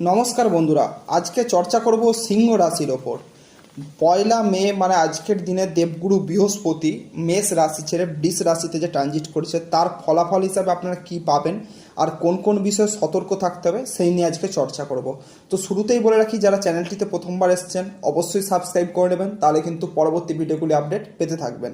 নমস্কার বন্ধুরা, আজকে চর্চা করব সিংহ রাশির ওপর। পয়লা মে মানে আজকের দিনে দেবগুরু বৃহস্পতি মেষ রাশি ছেড়ে বৃষ রাশিতে যে ট্রানজিট করেছে, তার ফলাফল হিসাবে আপনারা কি পাবেন আর কোন কোন বিষয়ে সতর্ক থাকতে হবে সেই নিয়ে আজকে চর্চা করব। তো শুরুতেই বলে রাখি, যারা চ্যানেলটিতে প্রথমবার এসছেন, অবশ্যই সাবস্ক্রাইব করে নেবেন, তাহলে কিন্তু পরবর্তী ভিডিওগুলি আপডেট পেতে থাকবেন।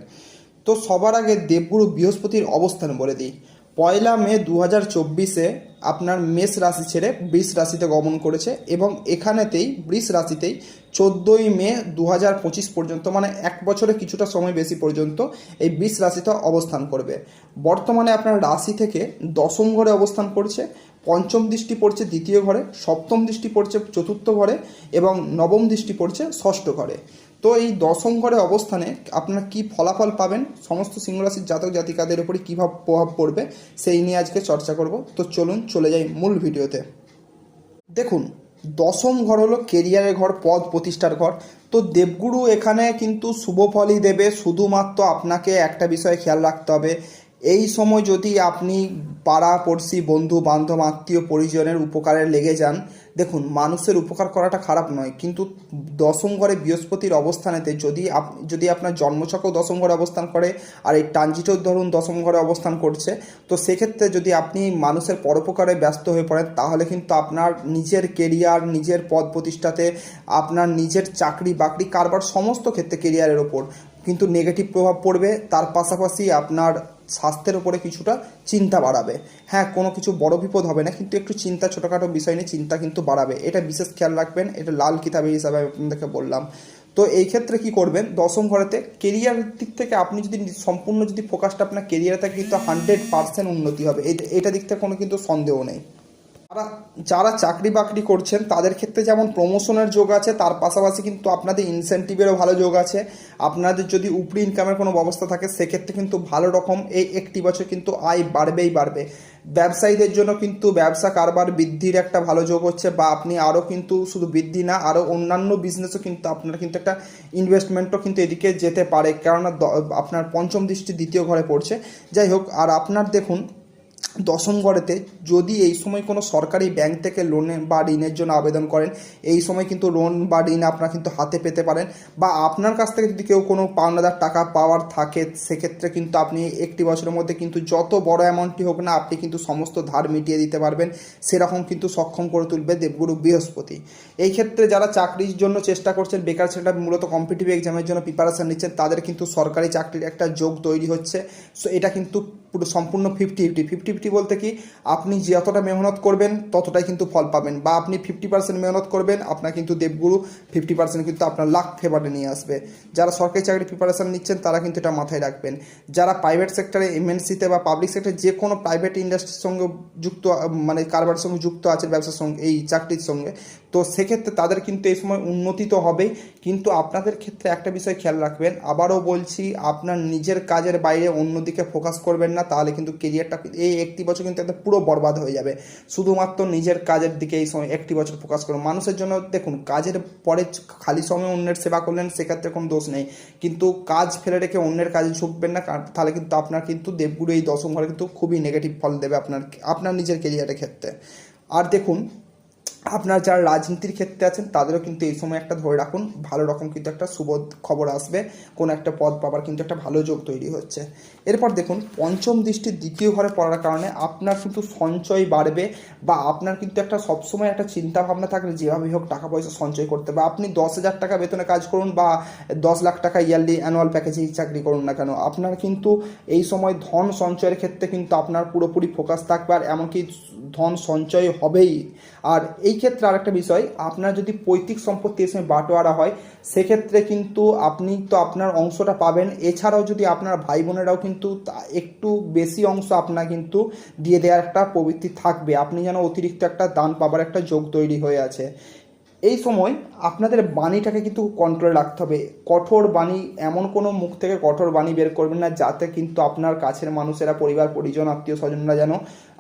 তো সবার আগে দেবগুরু বৃহস্পতির অবস্থান বলে দিই। পয়লা মে দু হাজার চব্বিশে আপনার মেষ রাশি ছেড়ে বৃষ রাশিতে গমন করেছে এবং এখানেতেই, বৃষ রাশিতেই চোদ্দোই মে দু হাজার পঁচিশ পর্যন্ত মানে এক বছরে কিছুটা সময় বেশি পর্যন্ত এই বৃষ রাশিতে অবস্থান করবে। বর্তমানে আপনার রাশি থেকে দশম ঘরে অবস্থান করছে, পঞ্চম দৃষ্টি পড়ছে দ্বিতীয় ঘরে, সপ্তম দৃষ্টি পড়ছে চতুর্থ ঘরে এবং নবম দৃষ্টি পড়ছে ষষ্ঠ ঘরে। তো এই দশম ঘরে অবস্থানে আপনার কি ফলাফল পাবেন? সমস্ত সিংহরাশির জাতক জাতিকাদের উপরে কীভাবে প্রভাব পড়বে? সেই নিয়ে আজকে চর্চা করব। তো চলুন চলে যাই মূল ভিডিওতে। দেখুন, দশম ঘর হলো কেরিয়ারের ঘর, পদ প্রতিষ্ঠার ঘর। তো দেবগুরু এখানে কিন্তু শুভ ফলই দেবে। শুধুমাত্র আপনাকে একটা বিষয়ে খেয়াল রাখতে হবে। এই সময় যদি আপনি পাড়া পড়শি বন্ধু, বান্ধব, আত্মীয়, পরিজনের উপকারে লেগে যান, দেখুন, মানুষের উপকার করাটা খারাপ নয়, কিন্তু দশম ঘরে বৃহস্পতির অবস্থানেতে যদি আপ, যদি আপনার জন্মচক্র দশম ঘরে অবস্থান করে, আর এই ট্রানজিটও ধরুন দশম ঘরে অবস্থান করছে, তো সেক্ষেত্রে যদি আপনি মানুষের পরোপকারে ব্যস্ত হয়ে পড়েন, তাহলে কিন্তু আপনার নিজের কেরিয়ার নিজের পদ প্রতিষ্ঠাতে, আপনার নিজের চাকরি, বাকরি, কারবার, সমস্ত ক্ষেত্রে কেরিয়ারের ওপর কিন্তু নেগেটিভ প্রভাব পড়বে। তার পাশাপাশি আপনার স্বাস্থ্যের ওপরে কিছুটা চিন্তা বাড়াবে। হ্যাঁ কোনো কিছু বড় বিপদ হবে না, কিন্তু একটু চিন্তা, ছোটোখাটো বিষয় নিয়ে চিন্তা কিন্তু বাড়াবে। এটা বিশেষ খেয়াল রাখবেন, এটা লাল কিতাবে হিসাবে আমি আপনাদেরকে বললাম। তো এই ক্ষেত্রে কি করবেন, দশম ঘরেতে কেরিয়ার দিক থেকে আপনি যদি সম্পূর্ণ যদি ফোকাসটা আপনার কেরিয়ারে থাকে, কিন্তু হান্ড্রেড পার্সেন্ট উন্নতি হবে। এটা দিক থেকে কোনো কিন্তু সন্দেহ নেই। যারা যারা চাকরি বাকরি করছেন, তাদের ক্ষেত্রে যেমন প্রমোশনের যোগ আছে, তার পাশাপাশি কিন্তু আপনাদের ইনসেন্টিভেরও ভালো যোগ আছে। আপনাদের যদি উপরি ইনকামের কোনো ব্যবস্থা থাকে, সেক্ষেত্রে কিন্তু ভালো রকম এই একটি বছর কিন্তু আয় বাড়বেই বাড়বে। ব্যবসায়ীদের জন্য কিন্তু ব্যবসা কারবার বৃদ্ধির একটা ভালো যোগ হচ্ছে, বা আপনি আরও কিন্তু শুধু বৃদ্ধি না, আরও অন্যান্য বিজনেসও কিন্তু আপনার কিন্তু একটা ইনভেস্টমেন্টও কিন্তু এদিকে যেতে পারে। কেননা আপনার পঞ্চম দৃষ্টি দ্বিতীয় ঘরে পড়ছে। যাই হোক, আর আপনার দেখুন দশম ঘরেতে যদি এই সময় কোনো সরকারি ব্যাংক থেকে লোনে বা ঋণের জন্য আবেদন করেন, এই সময় কিন্তু লোন বা ঋণ আপনারা কিন্তু হাতে পেতে পারেন বা আপনার কাছ থেকে যদি কেউ কোনো পাওনাদার টাকা পাওয়ার থাকে, সেক্ষেত্রে কিন্তু আপনি একটি বছরের মধ্যে কিন্তু যত বড় অ্যামাউন্টটি হোক না, আপনি কিন্তু সমস্ত ধার মিটিয়ে দিতে পারবেন। সেরকম কিন্তু সক্ষম করে তুলবে দেবগুরু বৃহস্পতি। এই ক্ষেত্রে যারা চাকরির জন্য চেষ্টা করছেন, বেকার সেটা মূলত কম্পিটিটিভ এক্সামের জন্য প্রিপারেশান নিচ্ছেন, তাদের কিন্তু সরকারি চাকরির একটা যোগ তৈরি হচ্ছে। সো এটা কিন্তু পুরো সম্পূর্ণ ফিফটি ফিফটি ফিফটি ফিফটি বলতে কি, আপনি যতটা মেহনত করবেন, ততটাই কিন্তু ফল পাবেন। বা আপনি ফিফটি পার্সেন্ট মেহনত করবেন, আপনার কিন্তু দেবগুরু ফিফটি পার্সেন্ট কিন্তু আপনার লাখ ফেভারে নিয়ে আসবে। যারা সরকারি চাকরি প্রিপারেশান নিচ্ছেন, তারা কিন্তু এটা মাথায় রাখবেন। যারা প্রাইভেট সেক্টরে এমএনসিতে বা পাবলিক সেক্টরে যে কোনো প্রাইভেট ইন্ডাস্ট্রির সঙ্গে যুক্ত মানে কারবারের সঙ্গে যুক্ত আছে, ব্যবসার সঙ্গে, এই চাকরির সঙ্গে, তো সেক্ষেত্রে তাদের কিন্তু এই সময় উন্নতি তো হবেই। কিন্তু আপনাদের ক্ষেত্রে একটা বিষয় খেয়াল রাখবেন, আবারও বলছি, আপনার নিজের কাজের বাইরে অন্যদিকে ফোকাস করবেন না, তাহলে কিন্তু কেরিয়ারটা এই একটি বছর কিন্তু একটা পুরো বরবাদ হয়ে যাবে। শুধুমাত্র নিজের কাজের দিকে এই সময়, একটি বছর ফোকাস করুন। মানুষের জন্য দেখুন, কাজের পরে খালি সময় অন্যের সেবা করলেন, সেক্ষেত্রে কোনো দোষ নেই। কিন্তু কাজ ফেলে রেখে অন্যের কাজে ঝুঁকবেন না তাহলে কিন্তু আপনার কিন্তু দেবগুরু এই দশম ঘরে কিন্তু খুবই নেগেটিভ ফল দেবে আপনার আপনার নিজের কেরিয়ারের ক্ষেত্রে। আর দেখুন আপনার যারা রাজনীতির ক্ষেত্রে আছেন, তাদেরও কিন্তু এই সময় একটা ধরে রাখুন, ভালো রকম কিন্তু একটা শুভ খবর আসবে, কোনো একটা পদ পাবার কিন্তু একটা ভালো যোগ তৈরি হচ্ছে। এরপর দেখুন, পঞ্চম দৃষ্টির দ্বিতীয় ঘরে পড়ার কারণে আপনার কিন্তু সঞ্চয় বাড়বে বা আপনার কিন্তু একটা সবসময় একটা চিন্তা ভাবনা থাকবে যেভাবে হোক টাকা পয়সা সঞ্চয় করতে। বা আপনি দশ হাজার টাকা বেতনে কাজ করুন বা দশ লাখ টাকা ইয়ারলি অ্যানুয়াল প্যাকেজেই চাকরি করুন না কেন, আপনার কিন্তু এই সময় ধন সঞ্চয়ের ক্ষেত্রে কিন্তু আপনার পুরোপুরি ফোকাস থাকবে, আর এমনকি ধন সঞ্চয় হবেই। আর এই ক্ষেত্রে আরেকটা বিষয়, আপনার যদি পৈতৃক সম্পত্তি এসে বাটোয়ারা হয়, সেক্ষেত্রে কিন্তু আপনি তো আপনার অংশটা পাবেন। এছাড়াও যদি আপনার ভাই বোনেরাও কিন্তু একটু বেশি অংশ আপনার কিন্তু দিয়ে দেওয়ার একটা প্রবৃত্তি থাকবে। আপনি যেন অতিরিক্ত একটা দান পাবার একটা যোগ তৈরি হয়ে আছে। এই সময় আপনাদের বাণীটাকে কিন্তু কন্ট্রোলে রাখতে হবে। কঠোর বাণী, এমন কোনো মুখ থেকে কঠোর বাণী বের করবেন না, যাতে কিন্তু আপনার কাছের মানুষেরা, পরিবার, পরিজন আত্মীয় স্বজনরা যেন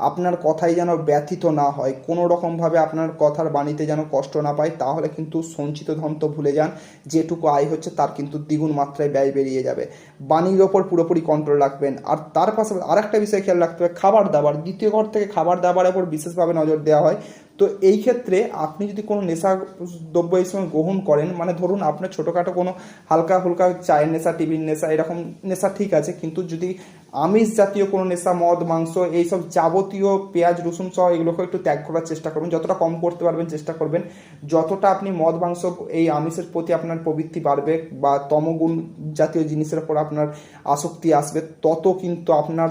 আপনার কথাই যেন ব্যথিত না হয়, কোনো রকমভাবে আপনার কথার বাণীতে যেন কষ্ট না পায়, তাহলে কিন্তু সঞ্চিত ধন তো ভুলে যান, যেটুকু আয় হচ্ছে তার কিন্তু দ্বিগুণ মাত্রায় ব্যয় বেরিয়ে যাবে। বাণীর ওপর পুরোপুরি কন্ট্রোল রাখবেন। আর তার পাশাপাশি আরেকটা বিষয় খেয়াল রাখতে হবে, খাবার দাবার, দ্বিতীয় ঘর থেকে খাবার দাবারের ওপর বিশেষভাবে নজর দেওয়া হয়। তো এই ক্ষেত্রে আপনি যদি কোনো নেশা দ্রব্য এই সময় গ্রহণ করেন মানে ধরুন আপনার ছোটোখাটো কোনো হালকা ফুলকা চায়ের নেশা টিভির নেশা, এরকম নেশা ঠিক আছে, কিন্তু যদি আমিষ জাতীয় কোনো নেশা, মদ, মাংস, এইসব যাবতীয় পেঁয়াজ, রসুন সহ এগুলোকে একটু ত্যাগ করার চেষ্টা করবেন। যতটা কম করতে পারবেন চেষ্টা করবেন। যতটা আপনি মদ, মাংস, এই আমিষের প্রতি আপনার প্রবৃত্তি বাড়বে বা তমগুণ জাতীয় জিনিসের উপর আপনার আসক্তি আসবে, তত কিন্তু আপনার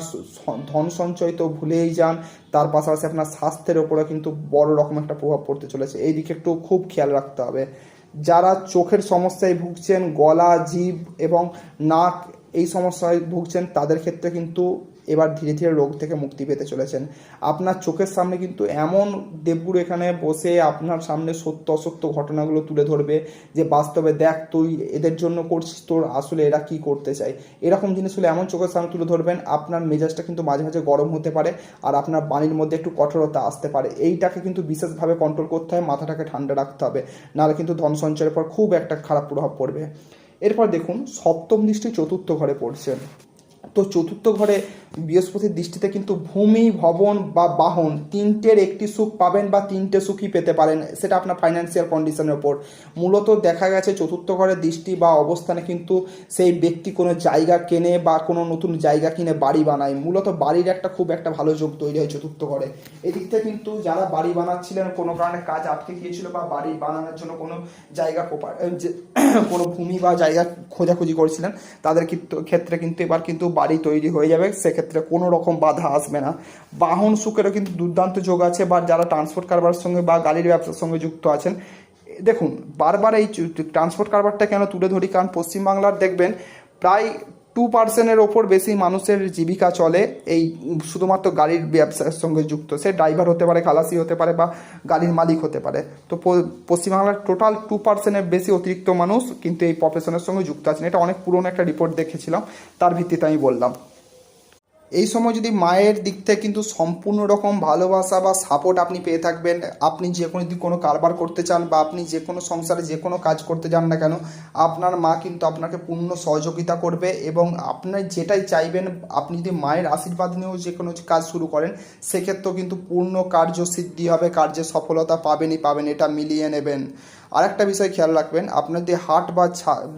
ধন সঞ্চয় তো ভুলেই যান। তার পাশাপাশি আপনার স্বাস্থ্যের ওপরে কিন্তু বড় রকম একটা প্রভাব পড়তে চলেছে। এই দিকে একটু খুব খেয়াল রাখতে হবে। যারা চোখের সমস্যায় ভুগছেন, গলা, জিভ এবং নাক এই সমস্যায় ভুগছেন, তাদের ক্ষেত্রে কিন্তু এবার ধীরে ধীরে রোগ থেকে মুক্তি পেতে চলেছেন। আপনার চোখের সামনে কিন্তু এমন দেবগুরু এখানে বসে আপনার সামনে সত্য অসত্য ঘটনাগুলো তুলে ধরবে যে, বাস্তবে দেখ তুই এদের জন্য করছিস, তোর আসলে এরা কি করতে চায়। এরকম জিনিস হলে এমন চোখের সামনে তুলে ধরবেন, আপনার মেজাজটা কিন্তু মাঝে মাঝে গরম হতে পারে আর আপনার বাণীর মধ্যে একটু কঠোরতা আসতে পারে। এইটাকে কিন্তু বিশেষভাবে কন্ট্রোল করতে হয়, মাথাটাকে ঠান্ডা রাখতে হবে। নাহলে কিন্তু ধন সঞ্চয়ের পর খুব একটা খারাপ প্রভাব পড়বে। এরপর দেখুন সপ্তম দৃষ্টি চতুর্থ ঘরে পড়ছে তো চতুর্থ ঘরে বৃহস্পতির দৃষ্টিতে কিন্তু ভূমি, ভবন বা বাহন তিনটের একটি সুখ পাবেন বা তিনটে সুখই পেতে পারেন, সেটা আপনার ফাইন্যান্সিয়াল কন্ডিশনের ওপর মূলত দেখা গেছে চতুর্থ ঘরের দৃষ্টি বা অবস্থানে কিন্তু সেই ব্যক্তি কোনো জায়গা কেনে বা কোনো নতুন জায়গা কিনে বাড়ি বানায়। মূলত বাড়ির একটা খুব একটা ভালো যোগ তৈরি হয় চতুর্থ ঘরে। এদিক থেকে কিন্তু যারা বাড়ি বানাচ্ছিলেন, কোনো কারণে কাজ আটকে গিয়েছিল বা বাড়ি বানানোর জন্য কোনো জায়গা কোনো ভূমি বা জায়গা খোঁজাখুঁজি করেছিলেন, তাদের ক্ষেত্রে কিন্তু এবার কিন্তু বাড়ি তৈরি হয়ে যাবে, সেক্ষেত্রে কোনো রকম বাধা আসবে না। বাহন সুখেরও কিন্তু দুর্দান্ত যোগ আছে, বা যারা ট্রান্সপোর্ট কারবার সঙ্গে বা গাড়ির ব্যবসার সঙ্গে যুক্ত আছেন, দেখুন, বারবার এই ট্রান্সপোর্ট কারবারটা কেন তুলে ধরি? কারণ পশ্চিমবাংলার, দেখবেন, প্রায় টু পার্সেন্টের ওপর বেশি মানুষের জীবিকা চলে এই শুধুমাত্র গাড়ির ব্যবসার সঙ্গে যুক্ত। সে ড্রাইভার হতে পারে, খালাসি হতে পারে বা গাড়ির মালিক হতে পারে। তো পশ্চিমবাংলার টোটাল টু পার্সেন্টের বেশি অতিরিক্ত মানুষ কিন্তু এই প্রফেশনের সঙ্গে যুক্ত আছেন। এটা অনেক পুরনো একটা রিপোর্ট দেখেছিলাম, তার ভিত্তিতে আমি বললাম। এই সময় যদি মায়ের দিক থেকে কিন্তু সম্পূর্ণ রকম ভালোবাসা বা সাপোর্ট আপনি পেয়ে থাকবেন, আপনি যে কোনো যদি কোনো কারবার করতে চান বা আপনি যে কোনো সংসারে যে কোনো কাজ করতে যান না কেন, আপনার মা কিন্তু আপনাকে পূর্ণ সহযোগিতা করবে এবং আপনার যেটাই চাইবেন, আপনি যদি মায়ের আশীর্বাদ নিয়েও যে কোনো কাজ শুরু করেন, সেক্ষেত্রেও কিন্তু পূর্ণ কার্যসিদ্ধি হবে কার্যে সফলতা পাবেনই পাবেন, এটা মিলিয়ে নেবেন। আরেকটা বিষয় খেয়াল রাখবেন, আপনার যদি হার্ট বা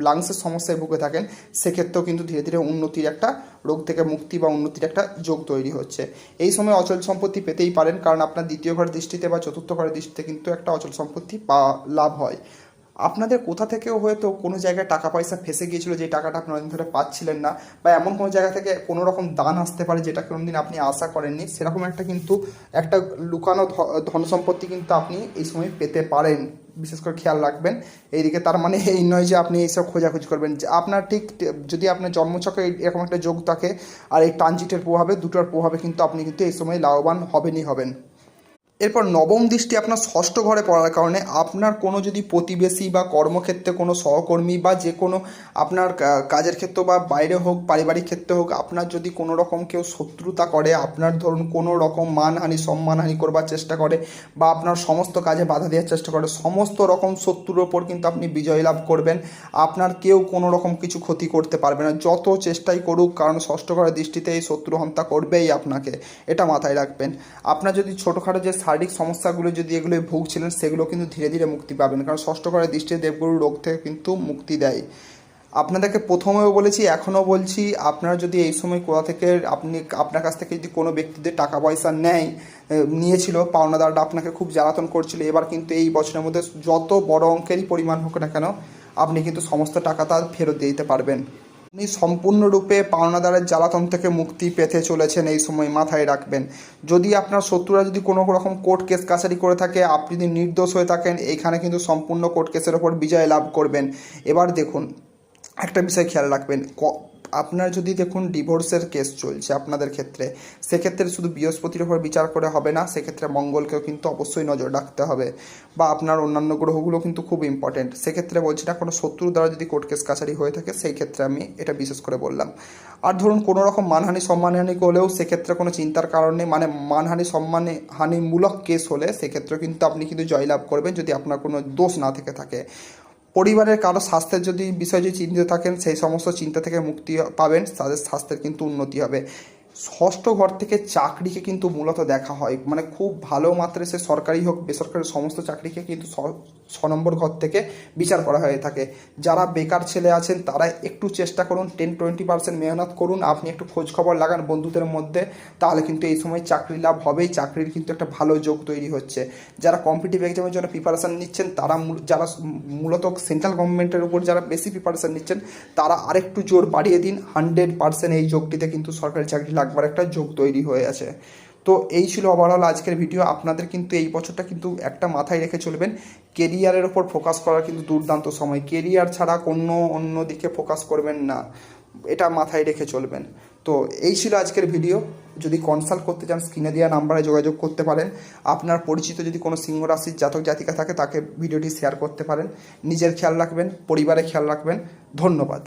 লাংসের সমস্যায় ভুগে থাকেন, সেক্ষেত্রেও কিন্তু ধীরে ধীরে উন্নতির একটা রোগ থেকে মুক্তি বা উন্নতির একটা যোগ তৈরি হচ্ছে। এই সময় অচল সম্পত্তি পেতেই পারেন, কারণ আপনার দ্বিতীয় ঘর দৃষ্টিতে বা চতুর্থ ঘরের দৃষ্টিতে কিন্তু একটা অচল সম্পত্তি পা, লাভ হয়। আপনাদের কোথা থেকেও হয়তো কোনো জায়গায় টাকা পয়সা ফেসে গিয়েছিল যে টাকাটা আপনি অনেকদিন ধরে পাচ্ছিলেন না, বা এমন কোনো জায়গা থেকে কোনো রকম দান আসতে পারে যেটা কোনোদিন আপনি আশা করেননি, সেরকম একটা কিন্তু একটা লুকানো ধন সম্পত্তি কিন্তু আপনি এই সময় পেতে পারেন। বিশেষ করে খেয়াল রাখবেন। এইদিকে তার মানে এই নয় যে আপনি এইসব খোঁজাখুঁজি করবেন। যে আপনার ঠিক যদি আপনার জন্মছকে এরকম একটা যোগ থাকে, আর এই ট্রানজিটের প্রভাবে, দুটোর প্রভাবে কিন্তু আপনি কিন্তু এই সময় লাভবান হবেনই হবেন। এরপর নবম দৃষ্টি আপনার ষষ্ঠ ঘরে পড়ার কারণে আপনার কোনো যদি প্রতিবেশী বা কর্মক্ষেত্রে কোনো সহকর্মী বা যে কোনো আপনার কাজের ক্ষেত্রে বা বাইরে হোক, পারিবারিক ক্ষেত্রে হোক, আপনার যদি কোনো রকম কেউ শত্রুতা করে, আপনার ধরুন কোনো রকম মানহানি, সম্মানহানি করবার চেষ্টা করে বা আপনার সমস্ত কাজে বাধা দেওয়ার চেষ্টা করে, সমস্ত রকম শত্রুর ওপর কিন্তু আপনি বিজয় লাভ করবেন। আপনার কেউ কোনো রকম কিছু ক্ষতি করতে পারবে না। যত চেষ্টাই করুক, কারণ ষষ্ঠ ঘরের দৃষ্টিতে এই শত্রু হত্যা করবেই আপনাকে। এটা মাথায় রাখবেন। আপনার যদি ছোটোখাটো যে শারীরিক সমস্যাগুলো যদি এগুলো ভুগছিলেন, সেগুলো কিন্তু ধীরে ধীরে মুক্তি পাবেন। কারণ ষষ্ঠ ঘরের দৃষ্টিতে দেবগুরু রোগ থেকে কিন্তু মুক্তি দেয়। আপনাদেরকে প্রথমেও বলেছি, এখনও বলছি, আপনারা যদি এই সময় কোথা থেকে আপনি, আপনার কাছ থেকে যদি কোনো ব্যক্তিদের টাকা পয়সা নেয় নিয়েছিল, পাওনাদাররা আপনাকে খুব জ্বালাতন করছিল, এবার কিন্তু এই বছরের মধ্যে যত বড় অঙ্কেরই পরিমাণ হোক না কেন, আপনি কিন্তু সমস্ত টাকা তার ফেরত দিতে পারবেন। আপনি সম্পূর্ণরূপে পাওনাদারের জ্বালাতন থেকে মুক্তি পেতে চলেছেন এই সময় মাথায় রাখবেন। যদি আপনার শত্রুরা যদি কোনো রকম কোর্ট কেস কাছারি করে থাকে, আপনি যদি নির্দোষ হয়ে থাকেন, এখানে কিন্তু সম্পূর্ণ কোর্ট কেসের ওপর বিজয় লাভ করবেন। এবার দেখুন, একটা বিষয় খেয়াল রাখবেন। আপনার যদি দেখুন ডিভোর্সের কেস চলছে আপনাদের ক্ষেত্রে, সেক্ষেত্রে শুধু বৃহস্পতির উপর বিচার করে হবে না, সেক্ষেত্রে মঙ্গলকেও কিন্তু অবশ্যই নজর রাখতে হবে বা আপনার অন্যান্য গ্রহগুলো কিন্তু খুব ইম্পর্টেন্ট সেক্ষেত্রে বলছি না, কোনো শত্রু দ্বারা যদি কোর্ট কেস কাছারি হয়ে থাকে, সেই ক্ষেত্রে আমি এটা বিশেষ করে বললাম। আর ধরুন কোনো রকম মানহানি সম্মানহানি হলেও সেক্ষেত্রে কোনো চিন্তার কারণ নেই মানে মানহানি সম্মানে হানিমূলক কেস হলে সেক্ষেত্রে কিন্তু আপনি কিন্তু জয়লাভ করবেন যদি আপনার কোনো দোষ না থেকে থাকে। পরিবারের কারও স্বাস্থ্যের যদি বিষয়ে যদি চিন্তিত থাকেন, সেই সমস্ত চিন্তা থেকে মুক্তি পাবেন, তাদের স্বাস্থ্যের কিন্তু উন্নতি হবে। ষষ্ঠ ঘর থেকে চাকরিকে কিন্তু মূলত দেখা হয়। মানে খুব ভালো মাত্রায় সে সরকারি হোক, বেসরকারি সমস্ত চাকরিকে কিন্তু ছ- নম্বর ঘর থেকে বিচার করা হয়ে থাকে। যারা বেকার ছেলে আছেন তারা একটু চেষ্টা করুন টেন টোয়েন্টি পার্সেন্ট মেহনত করুন, আপনি একটু খোঁজ খবর লাগান বন্ধুদের মধ্যে, তাহলে কিন্তু এই সময় চাকরি লাভ হবেই, চাকরির কিন্তু একটা ভালো যোগ তৈরি হচ্ছে। যারা কম্পিটিভ এক্সামের জন্য প্রিপারেশান নিচ্ছেন, তারা যারা মূলত সেন্ট্রাল গভর্নমেন্টের উপর যারা বেশি প্রিপারেশান নিচ্ছেন, তারা আরেকটু জোর বাড়িয়ে দিন হান্ড্রেড পার্সেন্ট এই যোগটিতে কিন্তু সরকারি চাকরি লাগবার একটা যোগ তৈরি হয়ে আছে। তো এই ছিল ওভারঅল আজকের ভিডিও আপনাদের কিন্তু এই বছরটা কিন্তু একটা মাথায় রেখে চলবেন। কেরিয়ারের ওপর ফোকাস করার কিন্তু দুর্দান্ত সময়। কেরিয়ার ছাড়া কোনো অন্য দিকে ফোকাস করবেন না। এটা মাথায় রেখে চলবেন। তো এই ছিল আজকের ভিডিও যদি কনসাল্ট করতে চান স্ক্রিনে দেওয়া নাম্বারে যোগাযোগ করতে পারেন। আপনার পরিচিত যদি কোনো সিংহ রাশির জাতক জাতিকা থাকে, তাকে ভিডিওটি শেয়ার করতে পারেন। নিজের খেয়াল রাখবেন, পরিবারের খেয়াল রাখবেন। ধন্যবাদ।